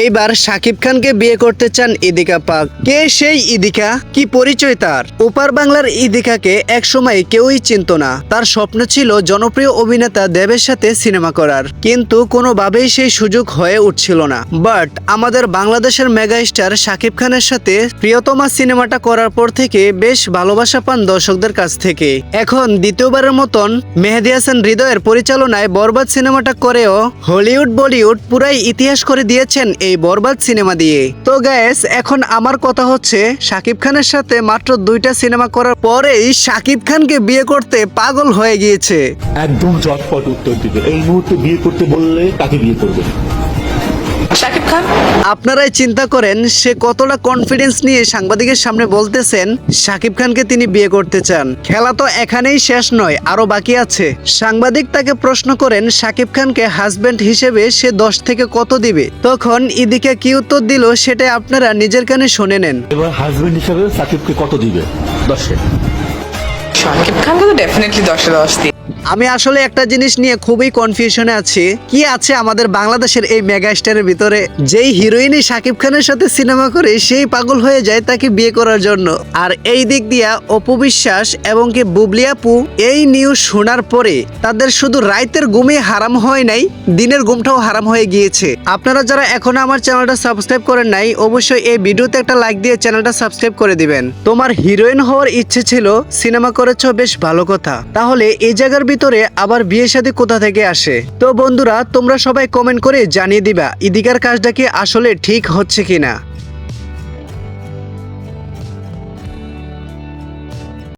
এইবার শাকিব খানকে বিয়ে করতে চান ইদিকা পাক। কে সেই ইদিকা? কি পরিচয় তার? ওপার বাংলার ইদিকাকে একসময় কেউই চিনত না। তার স্বপ্ন ছিল জনপ্রিয় অভিনেতা দেবের সাথে সিনেমা করার। কিন্তু কোনোভাবেই সেই সুযোগ হয়ে উঠছিল না। বাট আমাদের বাংলাদেশের মেগা স্টার শাকিব খানের সাথে প্রিয়তমা সিনেমাটা করার পর থেকে বেশ ভালোবাসা পান দর্শকদের কাছ থেকে। এখন দ্বিতীয়বারের মতন মেহেদি হাসান হৃদয়ের পরিচালনায় বরবাদ সিনেমাটা করেও হলিউড, বলিউড পুরাই ইতিহাস করে দিয়েছেন এই বরবাদ সিনেমা দিয়ে। তো গ্যাস এখন আমার কথা হচ্ছে, শাকিব খানের সাথে মাত্র দুইটা সিনেমা করার পরেই শাকিব খানকে বিয়ে করতে পাগল হয়ে গিয়েছে। একদম চটপট উত্তর দিবে। এই মুহূর্তে বিয়ে করতে বললে তাকে বিয়ে করবে। শাকিব খান? আপনারাই চিন্তা করেন সে কতটা কনফিডেন্স নিয়ে সাংবাদিকের সামনে বলতেছেন শাকিব খানকে তিনি বিয়ে করতে চান। খেলা তো এখানেই শেষ নয় আরও বাকি আছে। সাংবাদিক তাকে প্রশ্ন করেন শাকিব খানকে হাজবেন্ড হিসেবে সে দশ থেকে কত দিবে? তখন ইদিকে কি উত্তর দিল সেটা আপনারা নিজের কানে শুনে নেন। এবার হাজবেন্ড হিসাবে সাকিবকে কত দিবে? দশে। শাকিব খানকে তো ডেফিনেটলি দশে দশ দিই আমি আসলে একটা জিনিস নিয়ে খুবই কনফিউশনে আছি। কি আছে আমাদের বাংলাদেশের এই মেগা স্টারের ভিতরে? যেই হিরোইনই শাকিব খানের সাথে সিনেমা করে সেই পাগল হয়ে যায় তাকে বিয়ে করার জন্য। আর এই দিক দিয়া অপু বিশ্বাস এবং কি বুবলি আপু, এই নিউজ শোনার পরে তাদের শুধু রাইতের ঘুমে হারাম হয় নাই, দিনের ঘুমটাও হারাম হয়ে গিয়েছে। আপনারা যারা এখনও আমার চ্যানেলটা সাবস্ক্রাইব করেন নাই, অবশ্যই এই ভিডিওতে একটা লাইক দিয়ে চ্যানেলটা সাবস্ক্রাইব করে দিবেন। তোমার হিরোইন হওয়ার ইচ্ছে ছিল সিনেমা করেছ, বেশ ভালো কথা। তাহলে এই জায়গার ভিতরে আবার বিয়ে সাথে কোথা থেকে আসে? তো বন্ধুরা, তোমরা সবাই কমেন্ট করে জানিয়ে দিবা ইদিকার কাজটা কি আসলে ঠিক হচ্ছে কিনা।